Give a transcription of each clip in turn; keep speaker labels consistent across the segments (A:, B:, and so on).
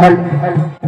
A: help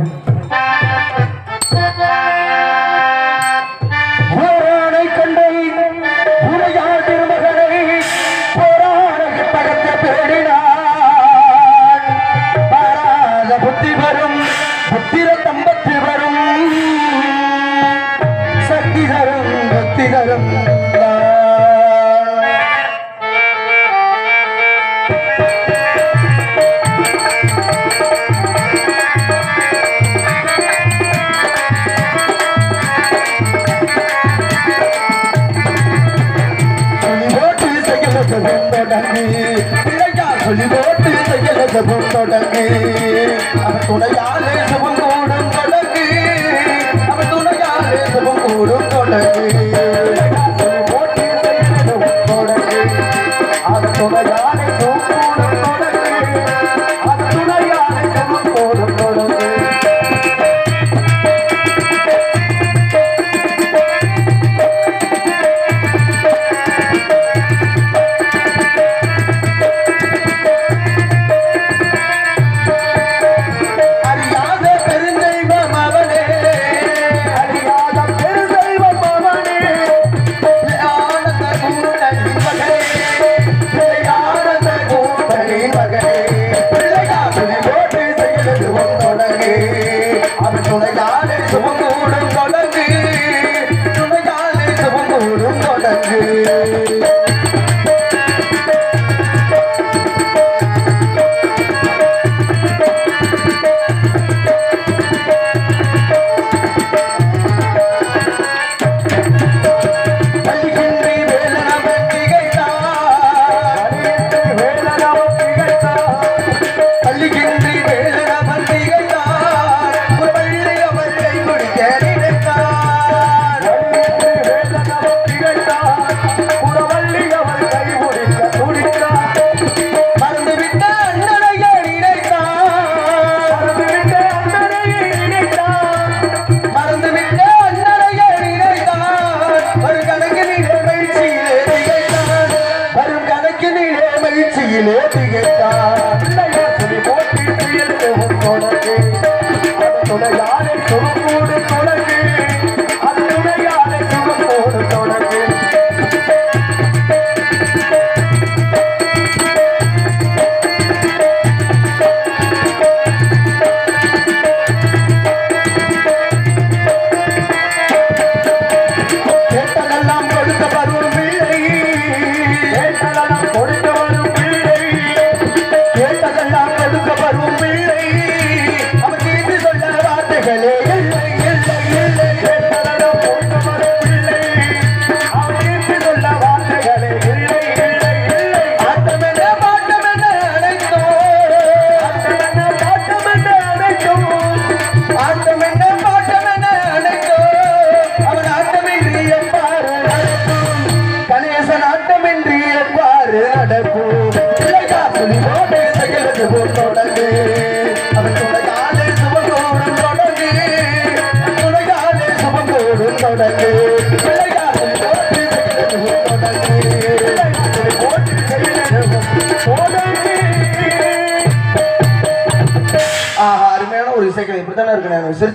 A: செய்யலகவும் தொடங்கி அவன் துணையாலே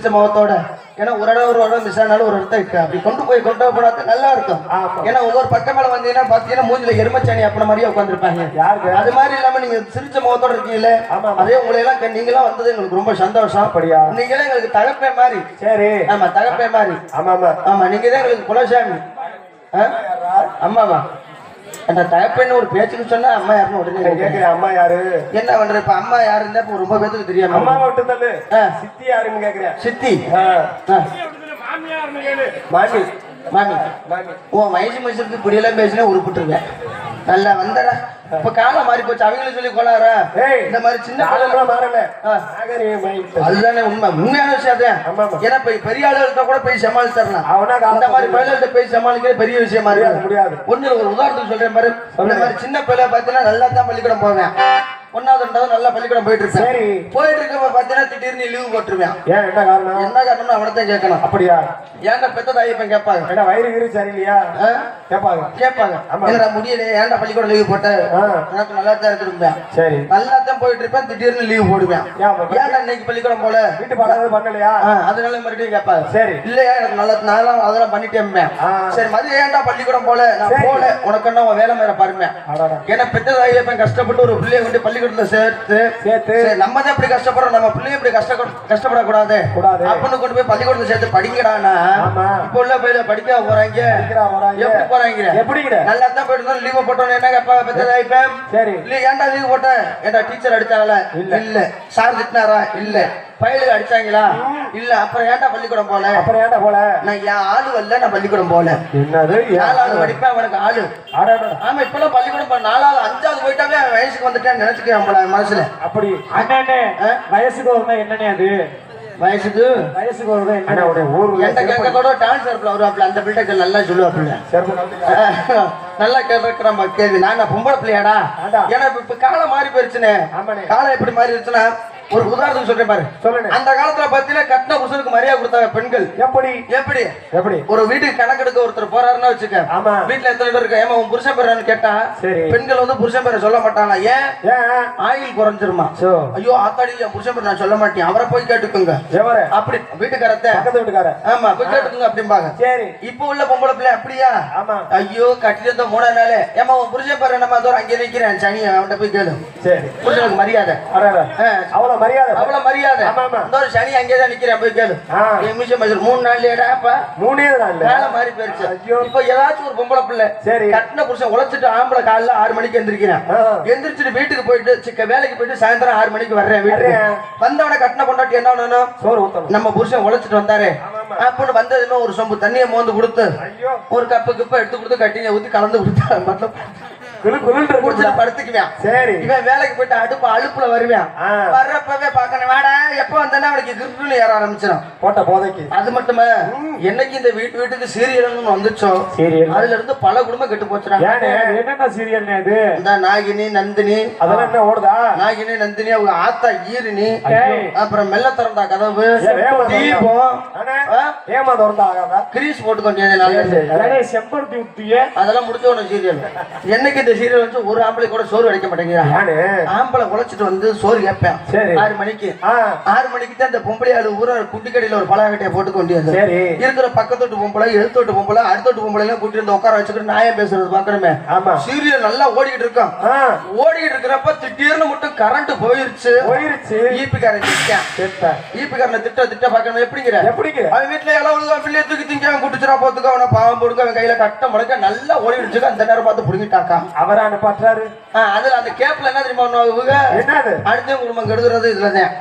A: சிரிச்ச முகத்தோட ஏன்னா ஒரு இடம் ஒரு இடம் மிஸ் ஆனாலும் ஒரு இடத்த இருக்கு அப்படி கொண்டு போய் கொண்டு போனா நல்லா இருக்கும். ஏன்னா ஒவ்வொரு பக்கம் மேல வந்தீங்கன்னா பாத்தீங்கன்னா மூஞ்சில எருமச்சாணி அப்பன மாதிரியே உட்காந்துருப்பாங்க
B: யாருக்கு?
A: அது மாதிரி இல்லாம நீங்க சிரிச்ச முகத்தோட இருக்கீங்களே
B: ஆமா.
A: அதே உங்களை எல்லாம் நீங்களாம் வந்தது எங்களுக்கு ரொம்ப சந்தோஷம்
B: அப்படியா?
A: நீங்களே எங்களுக்கு தகப்பே மாதிரி
B: சரி
A: ஆமா தகப்பே மாதிரி
B: ஆமா ஆமா
A: ஆமா நீங்க தான் எங்களுக்கு குலசாமி ஆ? அந்த தகப்பேன்னு ஒரு பேச்சுக்கு சொன்னா அம்மா யாருன்னு உடனே.
B: கேக்குறேன் அம்மா யாரு?
A: என்ன பண்ற இப்ப அம்மா யாருன்னு இப்ப ரொம்ப பேத்துக்கு தெரியாம
B: அம்மா தள்ளு.
A: ஆ.
B: சித்தி யாருன்னு கேக்குறேன்.
A: சித்தி.
B: மாமி.
A: மாமி.
B: மாமி.
A: உன் வயசு மனுஷனுக்கு இப்படியெல்லாம் பேசினா உருப்பிட்டுருவேன் நல்லா வந்தடா. இப்ப காலம் மாறி போச்சு. அவங்களும் சொல்லி கொள்ளாரா இந்த மாதிரி சின்ன
B: காலம்லாம் மாறல.
A: அதுதானே உண்மை. உண்மையான விஷயம். ஏன்னா இப்ப பெரிய ஆளுகிட்ட கூட போய் சமாளிச்சிடலாம்.
B: அவனா காலத்தை
A: மாதிரி பயில்கிட்ட போய் சமாளிக்கிறது பெரிய விஷயமா இருக்கு
B: முடியாது.
A: ஒண்ணு ஒரு உதாரணத்துக்கு சொல்றேன் பாரு. இந்த. மாதிரி சின்ன பிள்ளை பார்த்தீங்கன்னா நல்லா தான் பள்ளிக்கூடம் போவேன். ஒன்னாவது ரெண்டாவது நல்லா பள்ளிக்கூடம் போயிட்டு இருப்பேன்
B: சரி.
A: போயிட்டு இருக்க பாத்தீங்கன்னா திடீர்னு லீவு போட்டுருவேன்.
B: ஏன் என்ன காரணம்?
A: என்ன காரணம்னு அவனத்தான் கேட்கணும்.
B: அப்படியா?
A: ஏன்டா பெத்த தாயப்பன் கேட்பாங்க.
B: என்ன வயிறு கீறு சரியில்லையா? கேட்பாங்க.
A: கேட்பாங்க.
B: ஆமா.
A: என்னடா முடியல ஏன்டா பள்ளிக்கூடம் லீவு போட்ட?
B: ஆ.
A: எனக்கு நல்லா தான் இருக்கும்பேன்
B: சரி
A: நல்லா தான் போயிட்டு இருப்பேன் திடீர்னு லீவு போடுவேன் ஏன்டா இன்னைக்கு பள்ளிக்கூடம் போல?
B: வீட்டு பாடம் பண்ணலையா?
A: அதனால மறுபடியும் கேட்பாங்க.
B: சரி.
A: இல்லையா எனக்கு நல்ல நானும் அதெல்லாம் பண்ணிட்டேன். சரி மதியம் ஏன்டா பள்ளிக்கூடம் போல? நான். போல. உனக்கு என்ன வேலை மேல பாருமே. ஏன்னா பெத்த தாயப்பன் கஷ்டப்பட்டு ஒரு பிள்ளைய கொண்டு பள்ளிக்கூடத்துல சேர்த்து
B: சேர்த்து.
A: சரி, நம்ம தான் இப்படி கஷ்டப்படுறோம். நம்ம பிள்ளைய இப்படி கஷ்ட கஷ்டப்படக்கூடாது.
B: கூடாது.
A: அப்படின்னு கொண்டு போய் பள்ளிக்கூடத்துல சேர்த்து படிக்கடானா
B: ஆமா.
A: இப்போ உள்ள பையில படிக்க போறாங்க? எப்படி போறாங்க?
B: எப்படிங்கிற?
A: நல்லா தான் போயிட்டு லீவ் போட்டோம் என்ன கேப்பா பெத்த தாயப்பன்
B: சரி.
A: இல்ல ஏன்டா லீவ் போட்ட? ஏன்டா டீச்சர் அடிச்சாங்களா
B: இல்ல.
A: இல்ல. சார் திட்டினாரா? இல்ல. பயலுக்கு அடிச்சாங்களா? இல்ல அப்புறம் ஏன்டா பள்ளிக்கூடம் போல?
B: அப்புறம் ஏன்டா போல?
A: நான் என் ஆளு வரல நான் பள்ளிக்கூடம் போல.
B: என்னது?
A: நாலாவது படிப்பேன் அவனுக்கு ஆளு. ஆமா இப்பெல்லாம் பள்ளிக்கூடம் போன நாலாவது அஞ்சாவது போயிட்டாவே அவன் வயசுக்கு வந்துட்டேன்னு நினைச்சுக்கிறேன் போல என் மனசுல.
B: அப்படி
C: அண்ணே? வயசுக்கு வருதா என்னண்ணே அது?
A: வயசுக்கு?
C: வயசுக்கு வருதா
B: அண்ணா
C: என்ன
B: உடைய ஊர்ல
A: என்கிட்ட கேட்கறதோட டான்ஸ் இருப்பில் வருவாப்புல அந்த பிள்ளைக்கு நல்லா சொல்லுவாப்புல. நல்லா கேட்கிற நம்ம கேள்வி. நான் பொம்பளை பிள்ளையாடா. ஏன்னா இப்ப- இப்ப காலம் மாறி போயிருச்சுனே
B: ஆமாண்ணே.
A: காலம் எப்படி மாறி இருச்சுன்னா ஒரு உதாரணத்துக்கு சொல்றேன் பாரு.
B: சொல்லுண்ணே
A: அந்த காலத்துல பாத்தீங்கன்னா கட்டின புருஷனுக்கு மரியாதை கொடுத்தாங்க பெண்கள்.
B: எப்படி?
A: எப்படி?
B: எப்படி?
A: ஒரு வீட்டுக்கு கணக்கெடுக்க ஒருத்தர் போறாருன்னா வச்சுக்க
B: ஆமா.
A: வீட்டுல எத்தனை பேர் இருக்கா ஏமா உன் புருஷன் பேரான்னு கேட்டா
B: சரி.
A: பெண்கள் வந்து புருஷன் பேரை சொல்ல மாட்டாங்க ஏன்?
B: ஏன்?
A: ஆயில் குறைஞ்சிருமா? ஐயோ ஆத்தாடி என் புருஷன் பேர் நான் சொல்ல மாட்டேன். அவரை போய் கேட்டுக்கோங்க. அப்படி வீட்டுக்காரத்த
B: பக்கத்து வீட்டுக்கார
A: ஆமா போய் கேட்டுக்கோங்க அப்படிம்பாங்க.
B: சரி.
A: இப்போ உள்ள பொம்பளை பிள்ளை அப்படியா?
B: ஆமா.
A: ஐயோ கட்டிட்டு இருந்த மூணு நாளே. ஏமா உன் புருஷன் பேர் என்னமா தூரம் அங்கே நிக்கிறேன். சனி அவன்கிட்ட போய் கேளு.
B: சரி.
A: புருஷனுக்கு மரியாதை.
B: அடடா. அவ்வளவு மரியாதை.
A: அவ்வளவு மரியாதை.
B: ஆமா, ஆமா.
A: இந்த ஒரு சனி அங்கே தான் நிக்கிறேன் போய் கேளு. நிமிஷம் மூணு
B: இல்ல.
A: வேலை மாறி போயிருச்சு.
B: ஐயோ.
A: இப்போ ஏதாச்சும் ஒரு பொம்பளை பிள்ளை
B: சரி.
A: கட்டின புருஷன் உழைச்சிட்டு ஆம்பளை காலைல ஆறு மணிக்கு எந்திரிக்கிறேன். எந்திரிச்சிட்டு வீட்டுக்கு போயிட்டு சிக்க வேலைக்கு போயிட்டு சாயந்தரம் ஆறு மணிக்கு வர்றேன் வீட்டுக்கு. வந்தவன கட்டின கொண்டாட்டி என்ன பண்ணணும்
B: சோறு ஊத்தணும்.
A: நம்ம புருஷன் உழைச்சிட்டு வந்தாரு. அப்படின்னு வந்ததுமே ஒரு சொம்பு தண்ணியை மோந்து கொடுத்து ஒரு கப்பு கிப்ப எடுத்து கொடுத்து கட்டிங்க ஊத்தி கலந்து கொடுத்தா மட்டும். படுத்துக்குவேன்
B: சரி.
A: இவன் வேலைக்கு போயிட்டு அடுப்பு அழுப்புல வருவான். வர்றப்பவே பாக்கணும் வாடா எப்ப வந்தானே அவனுக்கு கிருப்புன்னு ஏற ஆரம்பிச்சிடும்
B: போட்ட போதைக்கு.
A: அது மட்டுமே என்னைக்கு இந்த வீட்டு வீட்டுக்கு சீரியல்னு வந்துச்சோ
B: சீரியல்
A: அதுல இருந்து பல குடும்பம் கெட்டு
C: என்னென்ன
A: இந்த நாகினி நந்தினி.
B: அதெல்லாம் என்ன ஓடுதா?
A: நாகினி நந்தினி அவங்க ஆத்தா ஈரினி. அப்புறம் மெல்ல திறந்தா கதவு?
B: ஏமா திறந்தா ஆகாதா?
A: கிரீஸ் போட்டு
C: அடே செம்பருத்தி உத்திய
A: அதெல்லாம் முடிஞ்ச உடனே சீரியல் என்னைக்கு இந்த சீரியல் வந்து ஒரு ஆம்பளை கூட சோறு கிடைக்க மாட்டேங்கிறான் ஆம்பளை உழைச்சிட்டு வந்து சோறு கேட்பேன்.
B: சரி.
A: ஆறு மணிக்கு. ஆறு மணிக்கு தான் இந்த பொம்பளை ஊர குட்டி கடையில ஒரு பலகட்டையை போட்டு கொண்டியது
B: சரி.
A: இருக்கிற பக்கத்தோட்டு பொம்பளை எழுத்தோட்டு பொம்பளை அடுத்தோட்டு பொம்பளை எல்லாம் கூட்டி வந்து உட்கார வச்சுக்கிட்டு நாயம் பேசுறது பாக்கணுமே
B: ஆமா.
A: சீரியல் நல்லா ஓடிக்கிட்டு இருக்கோம். ஓடிக்கிட்டு இருக்கிறப்ப திடீர்னு மட்டும் கரண்ட் போயிருச்சு.
B: போயிருச்சு.
A: திட்டான்
B: செத்த
A: ஈபிக்காரனை திட்ட. திட்ட பார்க்கணும். எப்படிங்கிற?
B: எப்படிங்க
A: அவன் வீட்டுல எல்லாம் பிள்ளைய தூக்கி திங்க அவன் குடிச்சிரா போத்துக்க அவனை பாவம் போடுங்க அவன் கையில கட்ட முடக்க நல்லா ஓடிடுச்சு அந்த நேரம் பார்த்து புடுங்கிட்டாக்கா.
B: அவரா அனுப்பாற்றாரு
A: அதுல அந்த கேப்ல என்ன தெரியுமா பண்ணுவாங்க?
B: என்னது?
A: அடுத்த குடும்பம் கெடுக்கிறது இதுலதான்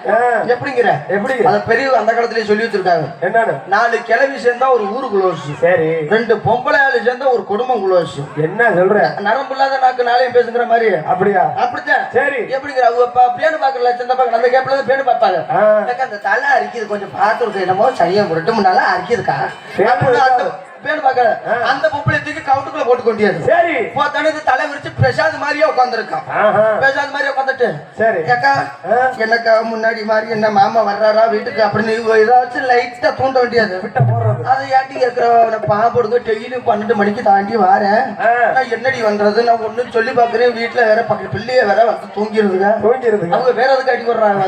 A: எப்படிங்கிற?
B: எப்படி
A: அத பெரிய அந்த காலத்திலேயே சொல்லி வச்சிருக்காங்க.
B: என்னன்னு?
A: நாலு கிளவி சேர்ந்தா ஒரு ஊரு குளோஸ்
B: சரி.
A: ரெண்டு பொம்பளை ஆளு சேர்ந்தா ஒரு குடும்பம் குளோஸ்
B: என்ன சொல்ற?
A: நரம்பு இல்லாத நாக்கு நாளையும் பேசுங்கிற மாதிரி.
B: அப்படியா?
A: அப்படித்தான்.
B: சரி.
A: எப்படிங்கிற? அவங்க பேனு பாக்கல சின்ன பாக்க அந்த கேப்ல தான் பேனு பாப்பாங்க எனக்கு அந்த தலை அரிக்குது. கொஞ்சம் விட்டு என்னமோ சரியா அப்படின்னு அந்த
B: இருக்காது.
A: பேனு பாக்கல அந்த பொம்பளை தூக்கி கவுட்டுக்குள்ள போட்டு கொண்டியது
B: சரி
A: போத்தானது தலை விரிச்சு பிரசாத் மாதிரியே உட்காந்துருக்கான் பிரசாத் மாதிரியே உட்காந்துட்டு
B: சரி.
A: ஏக்கா என்னக்கா முன்னாடி மாதிரி என்ன மாமா வர்றாரா வீட்டுக்கு அப்படின்னு ஏதாச்சும் லைட்டா தூண்ட வேண்டியது.
B: விட்ட போடுறது.
A: அதை ஏன்டி கேட்கிற பாம்புடுங்க டெய்லியும் பன்னெண்டு மணிக்கு தாண்டி வாரேன். நான் என்னடி பண்றது? நான் ஒண்ணும் சொல்லி பாக்குறேன் வீட்டுல வேற பக்கத்து பிள்ளைய வேற வந்து தூங்கிடுதுங்க அவங்க வேற எதுக்கு அடி போடுறாங்க.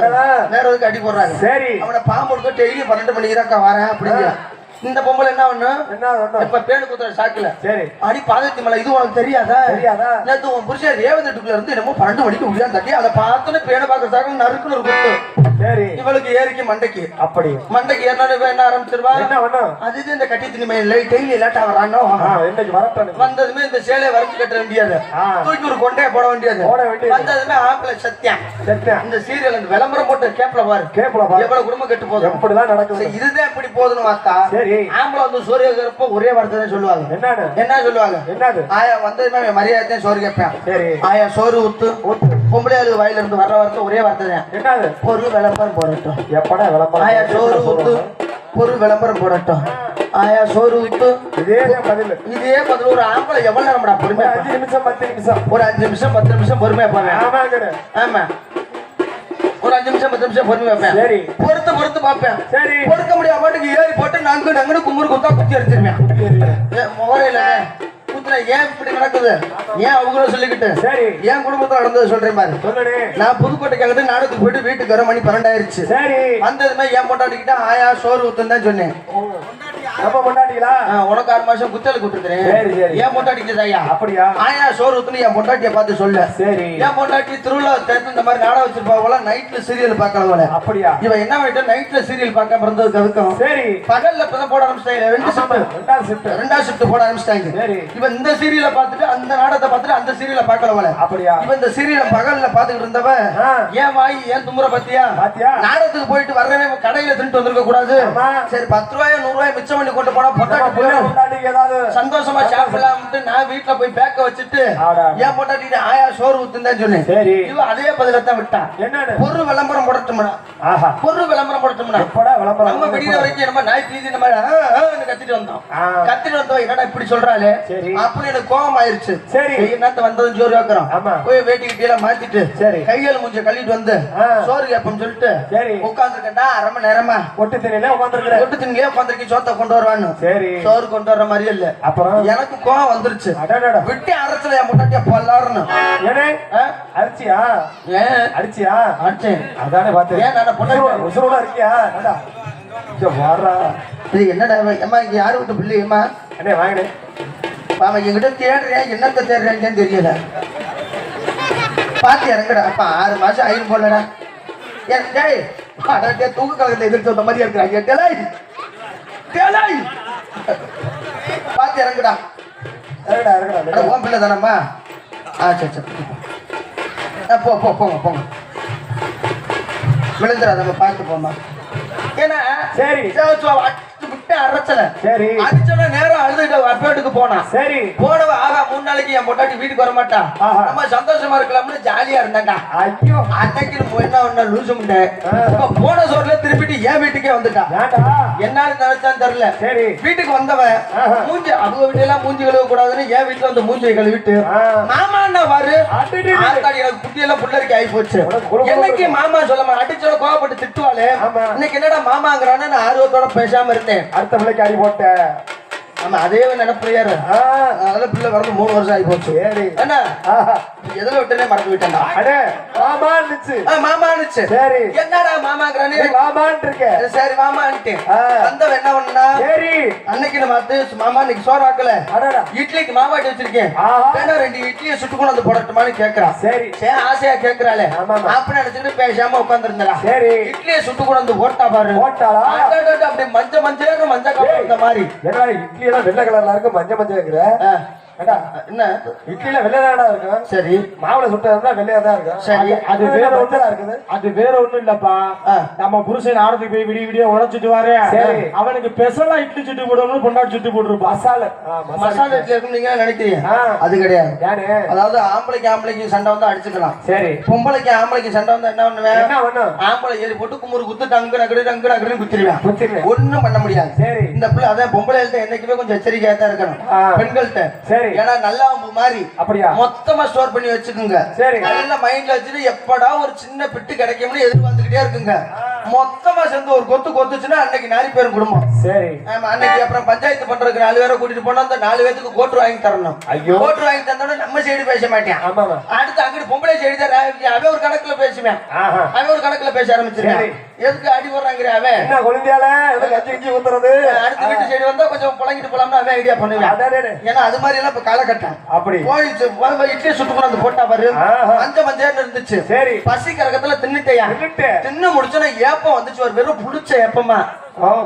A: வேற எதுக்கு அடி போடுறாங்க?
B: சரி.
A: அவனை பாம்புடுங்க டெய்லி பன்னெண்டு மணிக்கு தான் வரேன் அப்படிங்கிற. இந்த பொம்பளை என்ன பண்ணும்?
B: என்ன
A: இப்ப பேனு குத்துற சாக்குல?
B: சரி.
A: அடி பாதத்தி மலை இது உனக்கு தெரியாதா?
B: தெரியாதா?
A: நேத்து உன் புருஷன் ரேவதட்டுக்குள்ள இருந்து என்னமோ பன்னெண்டு மணிக்கு உள்ள தட்டி அதை பார்த்தோன்னே பேனை பார்க்க சாக்கு நறுக்குன்னு ஒரு குத்து.
B: சரி.
A: இவளுக்கு ஏறிக்கு மண்டைக்கு.
B: அப்படி.
A: மண்டைக்கு ஏறினாலும் இவன் என்ன ஆரம்பிச்சிருவா?
B: என்ன
A: அது இந்த கட்டி திணிமை இல்லை டெய்லி லேட்டா வரானோ
B: இன்னைக்கு வரட்டானு
A: வந்ததுமே இந்த சேலையை வரைச்சு கட்ட வேண்டியது. தூக்கி ஒரு கொண்டையை போட வேண்டியது.
B: போட வேண்டியது.
A: வந்ததுமே ஆம்பளை சத்தியம்.
B: செத்தேன்
A: இந்த சீரியல் அந்த விளம்பரம் போட்டு கேப்ல பாரு.
B: கேப்பல பாரு.
A: எவ்வளவு குடும்பம் கெட்டு போதும்
B: எப்படிதான் நடக்குது?
A: இதுதான் இப்படி போகுதுன்னு பார்த்தா
B: சரி.
A: ஆம்பளை வந்து சோறு கேட்கிறப்ப ஒரே வார்த்தை தான் சொல்லுவாங்க.
B: என்னன்னு?
A: என்ன சொல்லுவாங்க?
B: என்னது?
A: ஆயா வந்ததுமே மரியாதை சோறு கேட்பேன்.
B: சரி.
A: ஆயா சோறு ஊத்து.
B: ஊத்து.
A: பொம்பளை ஆளு வாயில இருந்து வர்ற வார்த்தை ஒரே வார்த்தை தான்.
B: என்னது?
A: ஒரு விளம்பரம் போடட்டும்.
B: எப்படா விளம்பரம்
A: ஆயா சோறு ஊத்து? ஒரு விளம்பரம் போடட்டும். ஆயா சோறு ஊத்து.
B: இதே பதில்.
A: இதே பதில். ஒரு ஆம்பளை எவ்வளவு நேரம்டா
B: ஒரு
A: பொறுமையா
B: அஞ்சு நிமிஷம் பத்து நிமிஷம்.
A: ஒரு அஞ்சு நிமிஷம் பத்து நிமிஷம் பொறுமையா
B: ஆமாங்க
A: ஆமா. ஒரு அஞ்சு நிமிஷம் பத்து நிமிஷம் பொறுமையா பார்ப்பேன்
B: சரி.
A: பொறுத்து பொறுத்து பார்ப்பேன்.
B: சரி.
A: பொறுக்க முடியாம ஏறி போட்டு நான்கு நங்கனு குமுறு குத்தா குத்தி அடிச்சிருவேன் முறையில குத்துனா ஏன் இப்படி நடக்குது? ஏன் அவங்களும் சொல்லிக்கிட்டு?
B: சரி.
A: என் குடும்பத்துல நடந்தது சொல்றேன் பாரு. நான் புதுக்கோட்டைக்காக நாடகத்துக்கு போயிட்டு வீட்டுக்கு வர மணி பன்னெண்டாயிருச்சு.
B: சரி.
A: வந்ததுமே ஏன் பொண்டாட்டிக்கிட்ட ஆயா சோறு ஊத்துன்னு தான் சொன்னேன். உனக்கு ஆறு மாசம் குத்தலுக்கு விட்டுருக்கிறேன்
B: சரி, சரி.
A: ஏன் பொண்டாட்டிக்கு ஐயா.
B: அப்படியா?
A: ஆயா சோறு ஊத்துன்னு என் பொண்டாட்டிய பார்த்து சொல்ல.
B: சரி.
A: என் பொண்டாட்டி திருவிழா தேர்த்து இந்த மாதிரி நாடகம் வச்சிருப்பாங்களா நைட்ல சீரியல் பார்க்கறவங்கள
B: அப்படியா?
A: இவன் என்ன பண்ணிட்டு நைட்ல சீரியல் பார்க்க இருந்ததுக்கு அதுக்கும்.
B: சரி.
A: பகல்ல இப்பதான் போட ஆரம்பிச்சிட்டாங்க. ரெண்டு ஷிஃப்ட்
B: ரெண்டாவது ஷிஃப்ட்
A: ரெண்டாவது ஷிஃப்ட் போட ஆரம்பிச்சிட்டாங்க. இவன் இந்த சீரியலை பார்த்துட்டு அந்த நாடகத்தை பார்த்துட்டு அந்த சீரியலை பார்க்கறவங்கள
B: அப்படியா
A: இவன் இந்த சீரியலை பகல்ல பார்த்துக்கிட்டு இருந்தவன். ஏன் வாய் ஏன் தும்புற பத்தியா
B: பாத்தியா
A: நாடகத்துக்கு போயிட்டு வரவே கடையில தின்ட்டு வந்திருக்க கூடாது. சரி பத்து ரூபாய் நூறு ரூபாய் மிச்சம் பண்ணி கொண்டு போனா பொட்டாட்டி
B: ஏதாவது
A: சந்தோஷமா சாப்பிடலாம்ட்டு நான் வீட்டுல போய் பேக்க வச்சுட்டு. ஏன் பொட்டாட்டி ஆயா சோறு ஊத்துன்னு சொன்னேன்
B: சரி
A: இவன் அதே பதிலத்தான் விட்டான்
B: என்னன்னு
A: பொருள் விளம்பரம் போடட்டும்னா
B: ஆஹா
A: பொருள் விளம்பரம் போடட்டும்னா
B: எப்படா விளம்பரம்
A: நம்ம வெளியில வரைக்கும் நம்ம நாய் பீதி நம்ம கத்திட்டு வந்தோம். கத்திட்டு வந்தோம் என்னடா இப்படி சொல்றாளே
B: சரி.
A: அப்படி எனக்கு கோபம் ஆயிருச்சு
B: சரி.
A: என்னத்த வந்ததும் சோறு வைக்கிறோம்.
B: ஆமா.
A: போய் வேட்டி கிட்டியெல்லாம் மாத்திட்டு
B: சரி.
A: கையால மூஞ்ச கழுவிட்டு வந்து. சோறு கேப்பம் சொல்லிட்டு
B: சரி.
A: உட்காந்துருக்கேன்டா அரை மணி நேரமா.
B: ஒட்டு திணையில உட்காந்துருக்குற
A: கொட்டு தின்னிலே உட்காந்துருக்கேன் சோத்தை கொண்டு வருவான்னு.
B: சரி.
A: சோறு கொண்டு வர்ற மாதிரியே இல்ல.
B: அப்புறம்?
A: எனக்கு கோவம் வந்துருச்சு. விட்டு அரைச்சல என் முன்னாடியே பொல்லாருன்னு.
B: ஏனே?
A: ஆ?
B: அடிச்சியா
A: ஏன்
B: அடிச்சியா
A: அடிச்சேன்
B: அதானே பார்த்தேன்.
A: ஏன் நான் பொண்ணு
B: உசுரோட இருக்கியா? என்னடா இங்க வாடா.
A: இது என்னடா இங்க யாரு விட்டு பிள்ளையம்மா
B: என்ன வாங்கினே
A: அவன் என்கிட்ட தேடுறேன் என்னத்த தேடுறேன்னு தெரியல? பாத்து இறங்குடா. அப்பா ஆறு மாசம் ஆயிரம் ஏன் டேய் தூக்க கலகத்தை எதிர்த்து வந்த மாதிரி இருக்கிறாங்க. டேலாய் டேலாய் பாத்து இறங்குடா.
B: இறங்கடா இறங்கடா.
A: உன் பிள்ளை தானம்மா? ஆ சரி சரி. போ போ போங்க போங்க. விழுந்துடாதம்மா பார்த்து போம்மா. ஏன்னா
B: சரி.
A: விட்டு அரைச்சல.
B: சரி.
A: அடிச்சோட நேரம் அழுதுட்டு அப்பேட்டுக்கு போனான்.
B: சரி.
A: போனவ ஆகா மூணு நாளைக்கு என் பொட்டாட்டி வீட்டுக்கு வர மாட்டா. நம்ம சந்தோஷமா இருக்கலாம்னு ஜாலியா இருந்தாங்க
B: ஐயோ.
A: அன்னைக்கு என்ன ஒண்ணு லூசு இப்ப போன சோர்ல திருப்பிட்டு என் வீட்டுக்கே வந்துட்டா.
B: ஏன்டா?
A: என்னால நினைச்சான்னு தெரியல.
B: சரி.
A: வீட்டுக்கு வந்தவன். மூஞ்சி அவங்க வீட்டுல எல்லாம் மூஞ்சி கழுவ கூடாதுன்னு என் வீட்டுல வந்து மூஞ்சி கழுவிட்டு. மாமா என்ன பாரு. எனக்கு குட்டி எல்லாம் புள்ளரிக்கு ஆகி போச்சு. என்னைக்கு மாமா சொல்ல மாட்டேன் அடிச்சோட கோவப்பட்டு திட்டுவாளே. இன்னைக்கு என்னடா மாமாங்கிறான்னு நான் ஆர்வத்தோட பேசாம இருந்தேன்.
B: அடுத்த பிள்ளைக்கு அடி போட்ட.
A: ஆமா அதே நினைப்பிள்ளையாரு
B: ஆ,
A: அதனால பிள்ளை வரது மூணு வருஷம் ஆகி போச்சு.
B: ஆஹா.
A: எதுல விட்டுனே மறந்து விட்டேன்டா.
B: அடே மாமா இருந்துச்சு
A: ஆ, மாமானுச்சு
B: சரி.
A: என்னடா மாமாங்கிறானே?
B: நீ மாமான் இருக்க
A: சரி மாமான்ட்டு. வந்தவன் என்ன பண்ணா
B: சரி.
A: அன்னைக்கு நம்ம அத்து மாமா இன்னைக்கு சோறு ஆக்கல.
B: அடடா.
A: இட்லிக்கு மாவாட்டி வச்சிருக்கேன்.
B: ஆஹா.
A: வேணா ரெண்டு இட்லியை சுட்டு கொண்டு வந்து போடட்டுமான்னு கேக்குறான்.
B: சரி.
A: சரி ஆசையா கேக்குறாளே.
B: ஆமாமா.
A: அப்ப நினைச்சுட்டு பேசாம உட்காந்துருந்தா
B: சரி.
A: இட்லியை சுட்டு கொண்டு வந்து போட்டா பாரு.
B: போட்டாளா?
A: அப்படி மஞ்ச மஞ்சள் மஞ்சள் இந்த மாதிரி.
B: இட்லி எல்லாம் வெள்ளை கலர்ல இருக்கு மஞ்சள் மஞ்சள் இருக்கிற
A: என்ன?
B: இட்லில வெள்ளை தானடா இருக்கும்
A: சரி.
B: மாவுல சுட்டா இருந்தா வெள்ளையா தான் இருக்கும்
A: சரி.
C: அது வேற
B: ஒன்றா இருக்குது?
C: அது வேற இல்லப்பா. நம்ம புருஷன் ஆடத்துக்கு போய் விடிய விடிய உழைச்சிட்டு வாரு.
B: சரி.
C: அவனுக்கு பெசலா இட்லி சுட்டு போடணும்னு பொண்டாட்டி சுட்டு போட்டுருப்பா.
B: மசாலா.
A: மசாலா இட்லி. இருக்கும் நீங்க நினைக்கிறீங்க. அது கிடையாது. அதாவது ஆம்பளைக்கு ஆம்பளைக்கு சண்டை வந்து அடிச்சுக்கலாம்.
B: சரி.
A: பொம்பளைக்கு ஆம்பளைக்கு சண்டை வந்து என்ன பண்ணுவேன்? ஆம்பளை ஏறி போட்டு குமுறு குத்து டங்கு நகடு டங்கு நகடுன்னு குத்திடுவேன். ஒண்ணும் பண்ண முடியாது.
B: சரி.
A: இந்த பிள்ளை அதான் பொம்பளைகள்ட்ட என்னைக்குமே கொஞ்சம் எச்சரிக்கையா தான் இருக்கணும்.
B: ஆ.
A: பெண்கள்ட்ட.
B: சரி
A: ஏன்னா நல்லா மாதிரி.
B: அப்படியா?
A: மொத்தமா ஸ்டோர் பண்ணி வச்சுக்குங்க.
B: சரி
A: நல்ல மைண்ட்ல வச்சுட்டு எப்படா ஒரு சின்ன பிட்டு கிடைக்கும்னு எதிர்பார்த்துக்கிட்டே இருக்குங்க. மொத்தமா சேர்ந்து ஒரு கொத்து கொத்துச்சுன்னா அன்னைக்கு நாலு பேரும் குடும்பம்.
B: சரி.
A: ஆமா அன்னைக்கு அப்புறம் பஞ்சாயத்து பண்றதுக்கு நாலு பேரை கூட்டிட்டு போனா அந்த நாலு பேத்துக்கு கோட்டு வாங்கி தரணும்.
B: ஐயோ.
A: கோட்டு வாங்கி தந்தோட நம்ம சைடு பேச மாட்டேன்.
B: ஆமாமா.
A: அடுத்து அங்கிட்டு பொம்பளை சைடு தான் அவன் ஒரு கணக்குல பேசுவேன். அவன் ஒரு கணக்குல பேச ஆரம்பிச்சிருக்கான்
B: சரி.
A: எதுக்கு அடி போடுறாங்கிற அவன்?
B: என்ன கொழுந்தியால? கஞ்சி கஞ்சி ஊத்துறது?
A: அடுத்த வீட்டு சைடு வந்தா கொஞ்சம் புழங்கிட்டு போலாம்னு அவன் ஐடியா பண்ணுவேன். ஏன்னா அது மாதிரி எல்லாம் இப்ப காலகட்டம்.
B: அப்படி.
A: போயிடுச்சு. போய் போய் இட்லி சுட்டு வந்து போட்டா பாரு. மஞ்ச மஞ்சள் இருந்துச்சு.
B: சரி.
A: பசி கரகத்துல தின்னுட்டையா? தின்னு முடிச்சோன்னா ஏப்பம் வந்துச்சு. ஒரு வெறும் புடிச்ச ஏப்பமா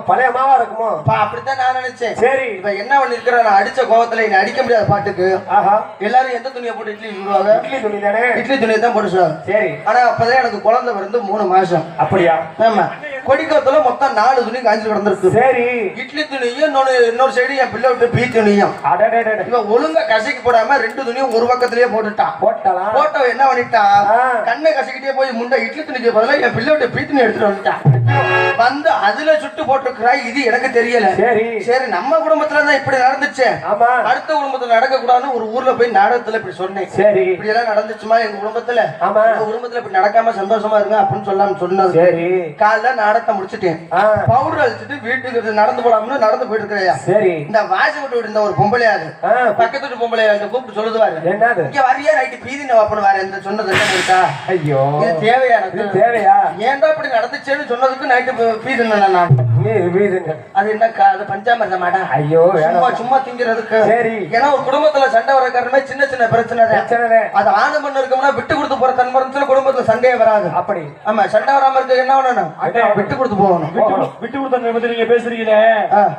B: பழைய மாவா இருக்குமோ?
A: அப்ப அப்படித்தான் நான் நினைச்சேன்.
B: சரி.
A: இப்ப என்ன பண்ணிருக்கிற? நான் அடிச்ச கோவத்துல என்ன அடிக்க முடியாத பாட்டுக்கு.
B: ஆஹா.
A: எல்லாரும் எந்த துணியை போட்டு இட்லி சுடுவாங்க?
B: இட்லி துணி தானே?
A: இட்லி துணியை தான் போட்டு சுடுவாங்க.
B: சரி.
A: ஆனா அப்பதான் எனக்கு குழந்தை பிறந்து மூணு மாசம்.
B: அப்படியா?
A: ஆமா. கொடிக்கத்துல மொத்தம் நாலு துணி காய்ச்சி கிடந்திருக்கு.
B: சரி.
A: இட்லி துணியும் இன்னொன்னு இன்னொரு சைடு என் பிள்ளை விட்டு பீ துணியும். இவன் ஒழுங்கா கசக்கி போடாம ரெண்டு துணியும் ஒரு பக்கத்திலேயே போட்டுட்டான்
B: போட்டலாம்
A: போட்டவன் என்ன பண்ணிட்டா?
B: ஆ.
A: கண்ணை கசக்கிட்டே போய் முண்டை இட்லி துணிக்கு பதிலா என் பிள்ளை விட்டு பீ துணி எடுத்துட்டு வந்துட்டான் வந்து அதுல சுட்டு போட்டிருக்கிறாய் இது எனக்கு தெரியல.
B: சரி.
A: சரி நம்ம குடும்பத்துல தான் இப்படி நடந்துச்சு.
B: ஆமா.
A: அடுத்த குடும்பத்துல நடக்க கூடாதுன்னு ஒரு ஊர்ல போய் நாடகத்துல இப்படி சொன்னேன்.
B: சரி.
A: இப்படி எல்லாம் நடந்துச்சுமா எங்க குடும்பத்துல?
B: ஆமா.
A: உங்க குடும்பத்துல இப்படி நடக்காம சந்தோஷமா இருங்க அப்படின்னு சொல்லாம சொன்னது.
B: சரி.
A: காலைல நாடகத்தை முடிச்சிட்டேன். பவுடர் அழிச்சிட்டு வீட்டுக்கு நடந்து போலாம்னு நடந்து போயிட்டு இருக்கிறையா
B: சரி.
A: இந்த வாசி விட்டு இருந்த ஒரு பொம்பளையாது பக்கத்து வீட்டு பொம்பளை கூப்பிட்டு சொல்லுவாரு
B: என்னது?
A: இங்க வரியா நைட்டு பீதி நவாப்பனு வாரு இந்த சொன்னது என்ன இருக்கா
B: ஐயோ.
A: இது தேவையா எனக்கு?
B: தேவையா?
A: ஏன்டா இப்படி நடந்துச்சேன்னு சொன்னதுக்கு நைட்டு பீதி நான் அது என்னக்கா அது பஞ்சாமிரத மாடா
B: ஐயோ
A: சும்மா
B: வேணாம்.
A: சும்மா திங்கிறதுக்கு.
B: சரி.
A: ஏன்னா ஒரு குடும்பத்துல சண்டை வர காரணமே சின்ன சின்ன பிரச்சனை அது ஆணு மண்ணு இருக்கோம்னா விட்டு கொடுத்து போற தன்மரத்துல குடும்பத்துல சண்டையே வராது.
B: அப்படி.
A: ஆமா சண்டை வராம இருக்க என்ன பண்ணணும்
B: என்ன?
A: விட்டு கொடுத்து போகணும்.
C: விட்டு கொடு- விட்டு கொடுத்த பத்தி நீங்க பேசுறீங்களே.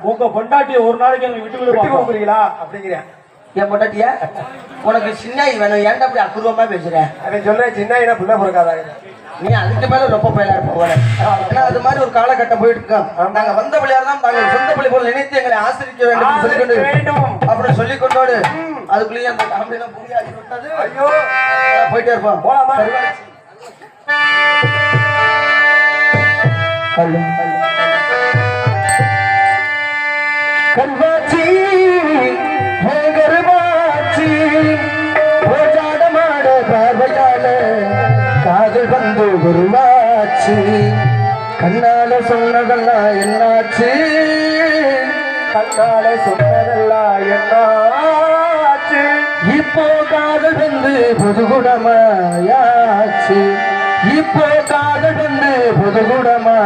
C: உங்க பொண்டாட்டிய ஒரு நாளைக்கு எனக்கு விட்டு
B: விட்டு கொடுக்குறீங்களா? அப்படிங்கிறேன்.
A: என் பொண்டாட்டியா உனக்கு சின்ன வேணும். ஏன்டா அப்படி அக்குருவமா பேசுற?
B: அவன் சொல்றேன் சின்ன இடம் புள்ள பிறக்காதாங்க
A: நீ அதுக்கு மேல ரொம்ப பயலா இருப்ப போல. ஏன்னா அது மாதிரி ஒரு காலகட்டம் போயிட்டு இருக்கோம் நாங்க வந்த பிள்ளையார் தான் நாங்கள் சொந்த பிள்ளை போல நினைத்து எங்களை ஆசிரிக்க வேண்டும் என்று சொல்லிக்கொண்டு
B: வேண்டும்.
A: அப்படி சொல்லி கொண்டோடு அதுக்குள்ளேயே அந்த காமெடியெல்லாம் புரியாதி விட்டது.
B: ஐயோ.
A: போயிட்டே இருப்போம்.
B: போலாமா?
A: சரி, கண்ணால சொன்னதெல்லாம் என்னாச்சு?
B: கண்ணால சொன்னதெல்லாம் என்னாச்சு?
A: இப்போ காதல் வந்து புதுகுடமாயாச்சு. இப்போ காதல் வந்து புதுகுடமா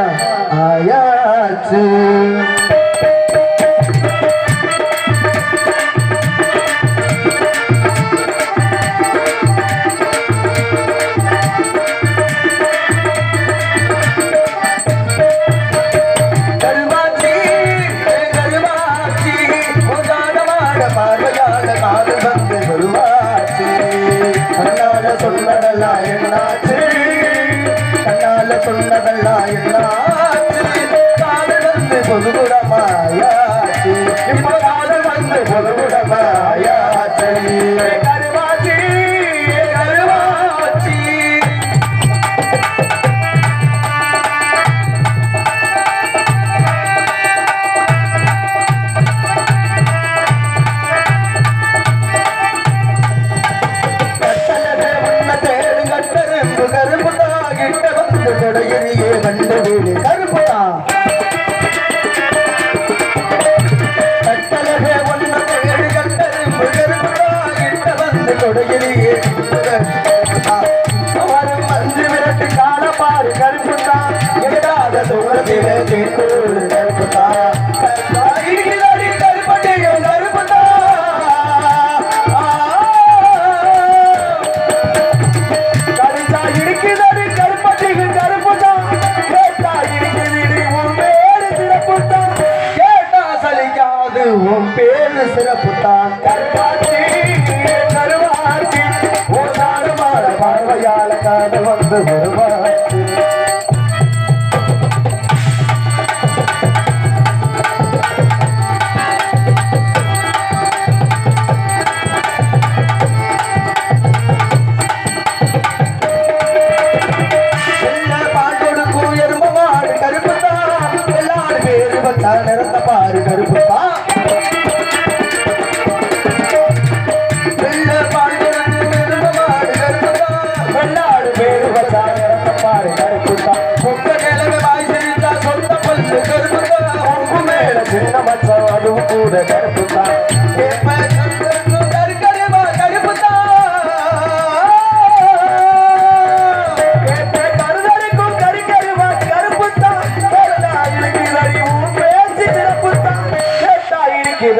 A: ஆயாச்சு கட்டெரும்பு கருப்புதா, கிட்ட வந்து தொடையிலேயே தொடையிலேயே வந்து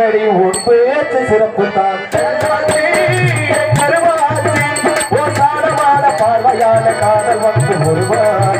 A: இருக்கிறடி உன் பேச்சு சிறப்பு தான். கருவாச்சி ஓ சாரமான பார்வையான காதல் வந்து ஒருவாச்சி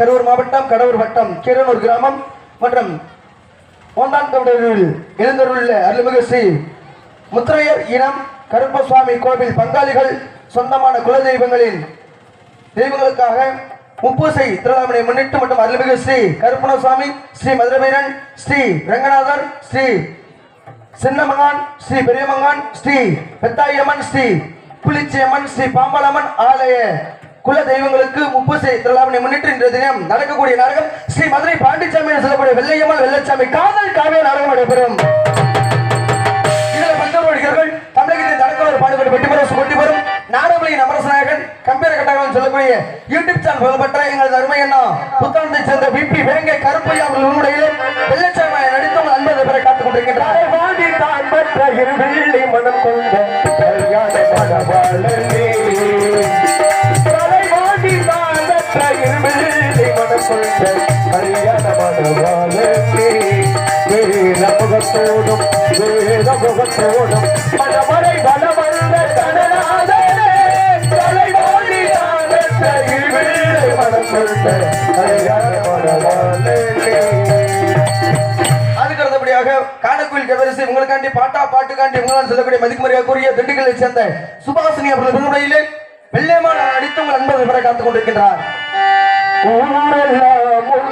A: கரூர் மாவட்டம் கடவுர் வட்டம் கீரனூர் கிராமம் மற்றும் ஒன்றாம் தமிழரில் எழுந்தருள்ள அருள்மிகு ஸ்ரீ முத்திரையர் இனம் கருப்பசுவாமி கோவில் பங்காளிகள் சொந்தமான குலதெய்வங்களின் தெய்வங்களுக்காக முப்பூசை திருவிழாவினை முன்னிட்டு மற்றும் அருள்மிகு ஸ்ரீ கருப்பணசுவாமி ஸ்ரீ மதுரவீரன் ஸ்ரீ ரங்கநாதர் ஸ்ரீ சின்னமகான் ஸ்ரீ பெரியமகான் ஸ்ரீ பெத்தாயம்மன் ஸ்ரீ புலிச்சியம்மன் ஸ்ரீ பாம்பலம்மன் ஆலய குல தெய்வங்களுக்கு முப்பூசை திருவிழாவினை முன்னிட்டு இன்றைய தினம் நடக்கக்கூடிய நாடகம் ஸ்ரீ மதுரை பாண்டிச்சாமி சொல்லக்கூடிய வெள்ளையம்மாள் வெள்ளச்சாமி காதல் காவிய நாடகம் நடைபெறும். இதில் பஞ்சவர்கள் தமிழகத்தில் நடக்கவர் பாடுபட்டு வெட்டி பெறும் கொட்டி வரும் நாடகங்களை நமரசநாயகன் கம்பீர கட்டகம் சொல்லக்கூடிய யூடியூப் சேனல் புகழ்பெற்ற எங்களது அருமை என்ன புத்தாண்டத்தை சேர்ந்த பிபி வேங்கை கருப்பையா அவர்கள் உண்மையிலே வெள்ளச்சாமி நடித்தவங்க அன்பதை பெற காத்துக் கொண்டிருக்கின்றார்.
B: வாடி பெற்ற மனம் கொண்ட கல்யாண மணவாளனே தலைவாடி தான் பெற்ற மனம் கொண்ட கல்யாண மணவாளனே வேத முகத்தோடும் வேத முகத்தோடும் மனமறை வளமல்ல தனநாதனே தலைவாடி தான் பெற்ற மனம் கொண்ட கல்யாண மணவாளனே
A: அதுக்கு அடுத்தபடியாக கோவில் கவரிசை உங்களுக்காண்டி பாட்டா பாட்டுக்காண்டி உங்களால் சொல்லக்கூடிய மதிக்குமரியாக்குரிய திண்டுக்கலை சேர்ந்த சுபாசினி அவர்கள் விரும்புகையிலே வெள்ளையமான அடித்து உங்கள் அன்பர்கள் பெற காத்துக் கொண்டிருக்கின்றார்.
B: ஊரெல்லாம் உன்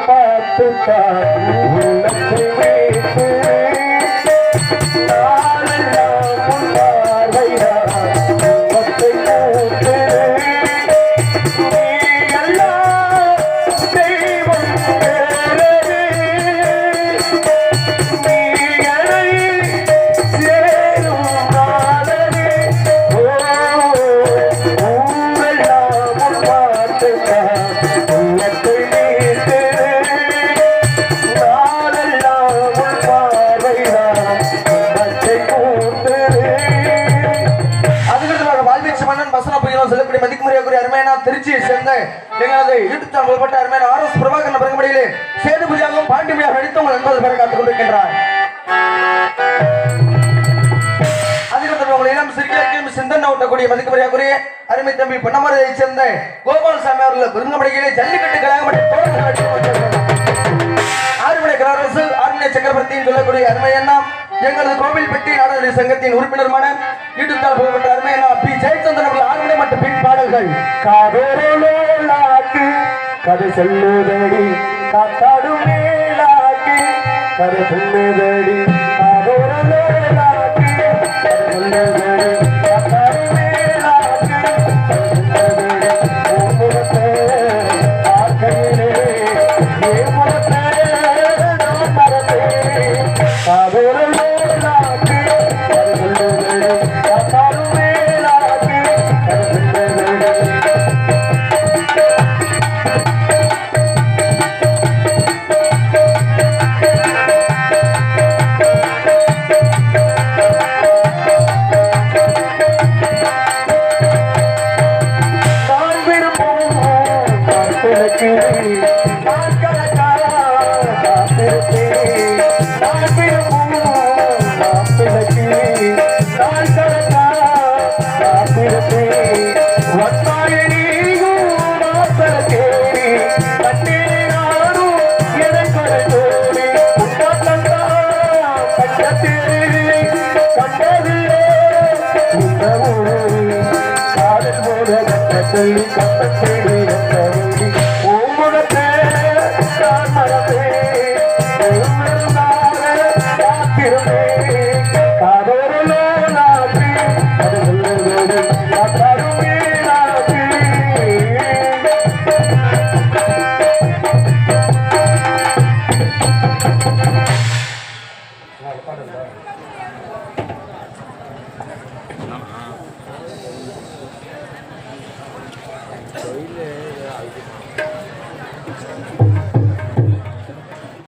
A: திருச்சியை சேர்ந்த எங்களது யூடியூப் சேனல் புகழ்பெற்ற அருமையான ஆர் எஸ் பிரபாகரன் பெருங்குடியிலே பாண்டி பாண்டிமையாக நடித்து உங்கள் அன்பது பேரை காத்துக் கொண்டிருக்கின்றார். அதுக்கடுத்து உங்களை சிந்தனை ஓட்டக்கூடிய மதிக்குமரியாக்குரிய அருமை தம்பி பொன்னமரையை சேர்ந்த கோபால் அவர்கள் ஜல்லிக்கட்டு கழகம் ஆறுமலை கலரசு ஆறுமலை சொல்லக்கூடிய எங்களது கோவில்பட்டி நாடக சங்கத்தின் உறுப்பினருமான ஈட்டுத்தால் புகழ்பெற்ற அருமையா பி. ஜெயச்சந்திரன் அவர்கள் ஆறுமலை மற்றும் பின் பாடல்கள்.
B: காதோரலோலாக்கு கதை சொல்லுதடி காத்தாடும் மேலாக்கு கதை சொல்லுதடி காதோரலோலாக்கு